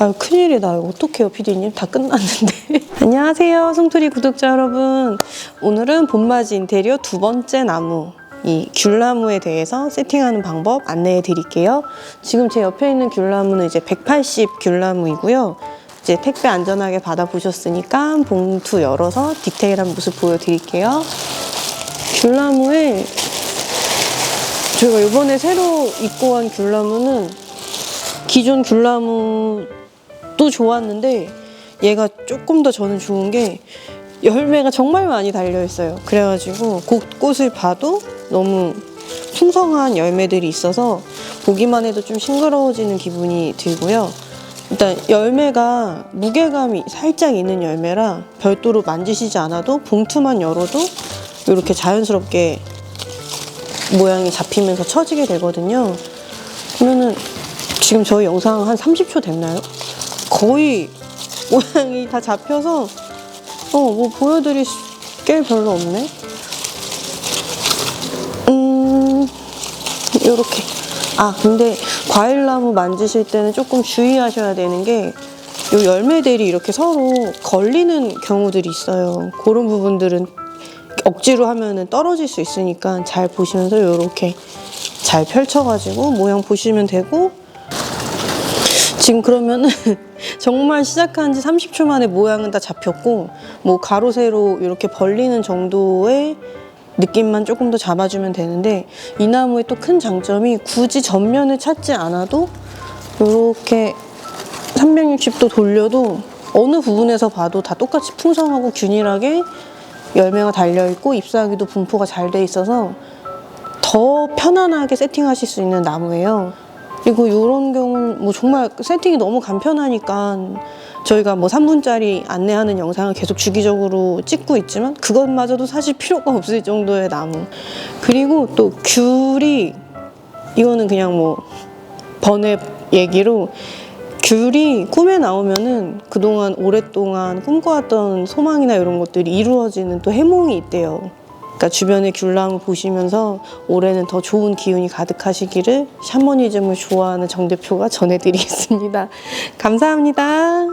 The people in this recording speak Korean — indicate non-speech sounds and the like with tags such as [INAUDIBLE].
아유 큰일이다. 어떡해요 피디님. 다 끝났는데. [LAUGHS] 안녕하세요 송토리 구독자 여러분. 오늘은 봄맞이 인테리어 두 번째 나무 이 귤나무에 대해서 세팅하는 방법 안내해 드릴게요. 지금 제 옆에 있는 귤나무는 이제 180 귤나무이고요. 이제 택배 안전하게 받아보셨으니까 봉투 열어서 디테일한 모습 보여드릴게요. 귤나무에 저희가 이번에 새로 입고 간 귤나무는 기존 귤나무 도 좋았는데 얘가 조금 더 저는 좋은 게 열매가 정말 많이 달려 있어요. 그래가지고 곳곳을 봐도 너무 풍성한 열매들이 있어서 보기만 해도 좀 싱그러워지는 기분이 들고요. 일단 열매가 무게감이 살짝 있는 열매라 별도로 만지시지 않아도 봉투만 열어도 이렇게 자연스럽게 모양이 잡히면서 처지게 되거든요. 그러면은 지금 저희 영상 한 30초 됐나요? 거의 모양이 다 잡혀서 어 뭐 보여드릴 게 별로 없네. 음 요렇게 아 근데 과일나무 만지실 때는 조금 주의하셔야 되는 게 요 열매들이 이렇게 서로 걸리는 경우들이 있어요. 그런 부분들은 억지로 하면은 떨어질 수 있으니까 잘 보시면서 이렇게 잘 펼쳐가지고 모양 보시면 되고 지금 그러면은 [LAUGHS] 정말 시작한 지 30초 만에 모양은 다 잡혔고 뭐 가로 세로 이렇게 벌리는 정도의 느낌만 조금 더 잡아주면 되는데 이 나무의 또 큰 장점이 굳이 전면을 찾지 않아도 이렇게 360도 돌려도 어느 부분에서 봐도 다 똑같이 풍성하고 균일하게 열매가 달려있고 잎사귀도 분포가 잘 돼 있어서 더 편안하게 세팅하실 수 있는 나무예요. 그리고 이런 경우는 뭐 정말 세팅이 너무 간편하니까 저희가 뭐 3분짜리 안내하는 영상을 계속 주기적으로 찍고 있지만 그것마저도 사실 필요가 없을 정도의 나무. 그리고 또 귤이 이거는 그냥 뭐 번외 얘기로 귤이 꿈에 나오면은 그동안 오랫동안 꿈꿔왔던 소망이나 이런 것들이 이루어지는 또 해몽이 있대요. 그러니까 주변의 귤나무 보시면서 올해는 더 좋은 기운이 가득하시기를 샤머니즘을 좋아하는 정 대표가 전해드리겠습니다. [LAUGHS] 감사합니다.